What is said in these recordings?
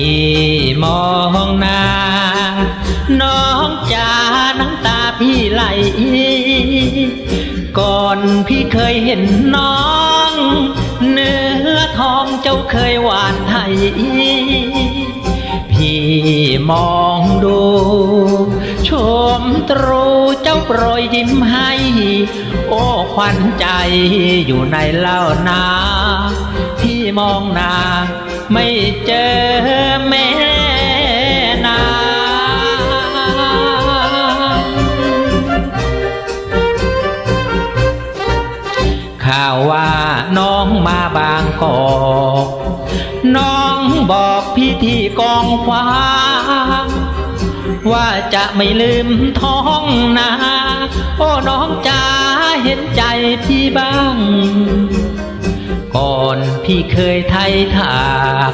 พี่มองน้าน้องจ๋าน้ำตาพี่ไหล ก่อนพี่เคยเห็นน้อง เนื้อทองเจ้าเคยหวานไทย พี่มองดูชมตรูเจ้าโปรยยิ้มให้ โอ้ควันใจอยู่ในเล่านา พี่มองนา ไม่เจอแม่นางข่าวว่าน้องมาบางกอกน้องบอกพี่ที่กองฟ้าว่าจะไม่ลืมท้องนา โอ้น้องจ๋าเห็นใจพี่บ้าง ก่อนพี่เคยไทยถาก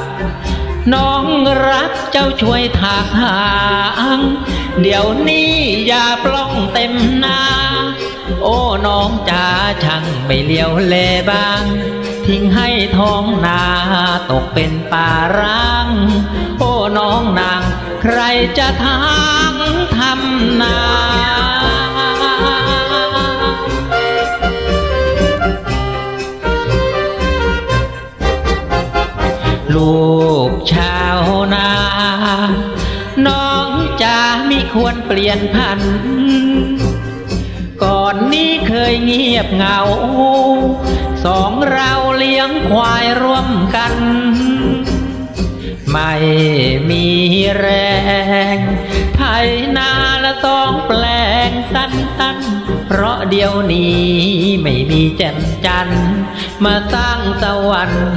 น้องรักเจ้าช่วยถากหางเดี๋ยวนี้อย่าปล้องเต็มหน้าโอ้น้องจ๋าช่างไม่เลี้ยวแลบ้าง ทิ้งให้ท้องนาตกเป็นป่าร้าง โอ้น้องนาง ใครจะทางทำนา ลูกชาวนา น้องจะไม่ควรเปลี่ยนพัน ก่อนนี้เคยเงียบเหงา สองเราเลี้ยงควายร่วมกัน ไม่มีแรง ไถนาละสองแปลงสั้นๆ เพราะเดี๋ยวนี้ไม่มีแจ่มจัน มาสร้างสวรรค์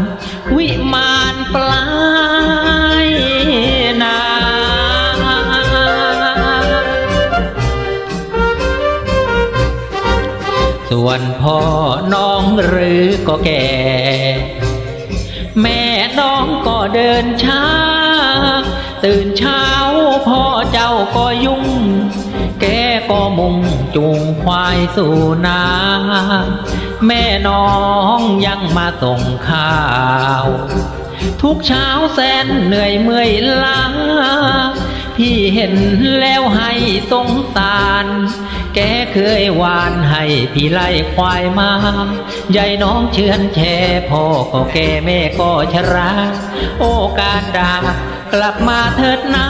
วิมานปลายนาส่วนพ่อน้องหรือก็แก่ แม่น้องก็เดินช้า ตื่นเช้าพ่อเจ้าก็ยุ่ง แกก็มุ่งจูงควายสู่นา แม่น้องยังมาส่งข้าว ทุกเช้าแสนเหนื่อยเมื่อยล้าพี่เห็นแล้วให้สงสาร แกเคยหวานให้พี่ไล่ควายมาใหญ่น้องเชือนแช่พ่อก็แกแม่ก็ชรา โอกาสดากลับมาเถิดนา